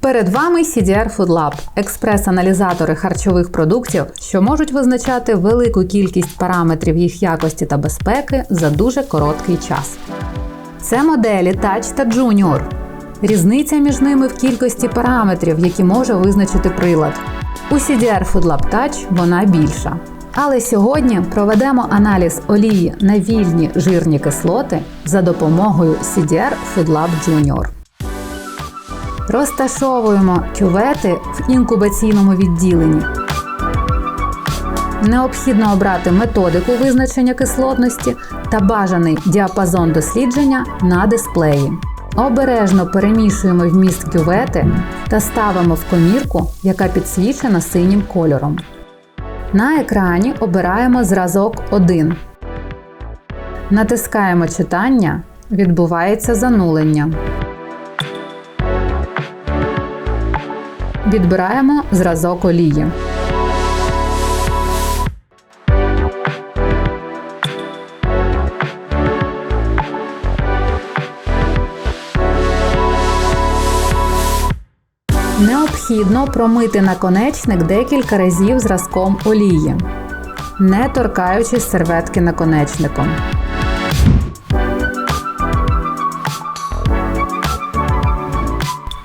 Перед вами CDR Food Lab – експрес-аналізатори харчових продуктів, що можуть визначати велику кількість параметрів їх якості та безпеки за дуже короткий час. Це моделі Touch та Junior. Різниця між ними в кількості параметрів, які може визначити прилад. У CDR Food Lab Touch вона більша. Але сьогодні проведемо аналіз олії на вільні жирні кислоти за допомогою CDR Food Lab Junior. Розташовуємо кювети в інкубаційному відділенні. Необхідно обрати методику визначення кислотності та бажаний діапазон дослідження на дисплеї. Обережно перемішуємо вміст кювети та ставимо в комірку, яка підсвічена синім кольором. На екрані обираємо зразок 1. Натискаємо читання. Відбувається занулення. Відбираємо зразок олії. Необхідно промити наконечник декілька разів зразком олії, не торкаючись серветки наконечником.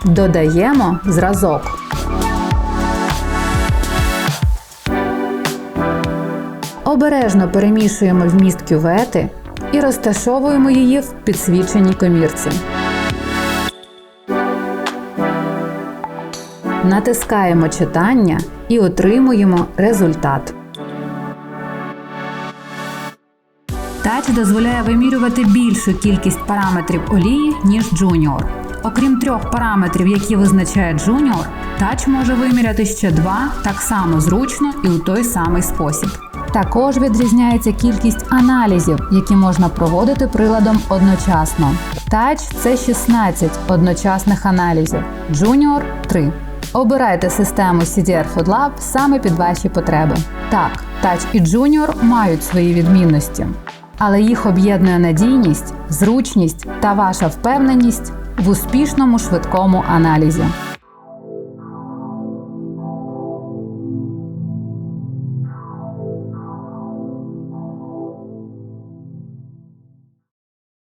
Додаємо зразок. Обережно перемішуємо вміст кювети і розташовуємо її в підсвіченій комірці. Натискаємо читання і отримуємо результат. Тач дозволяє вимірювати більшу кількість параметрів олії, ніж Junior. Окрім трьох параметрів, які визначає Junior, тач може виміряти ще два так само зручно і у той самий спосіб. Також відрізняється кількість аналізів, які можна проводити приладом одночасно. Тач це 16 одночасних аналізів, Junior 3. Обирайте систему CDR FoodLab саме під ваші потреби. Так, Touch і Junior мають свої відмінності, але їх об'єднує надійність, зручність та ваша впевненість в успішному швидкому аналізі.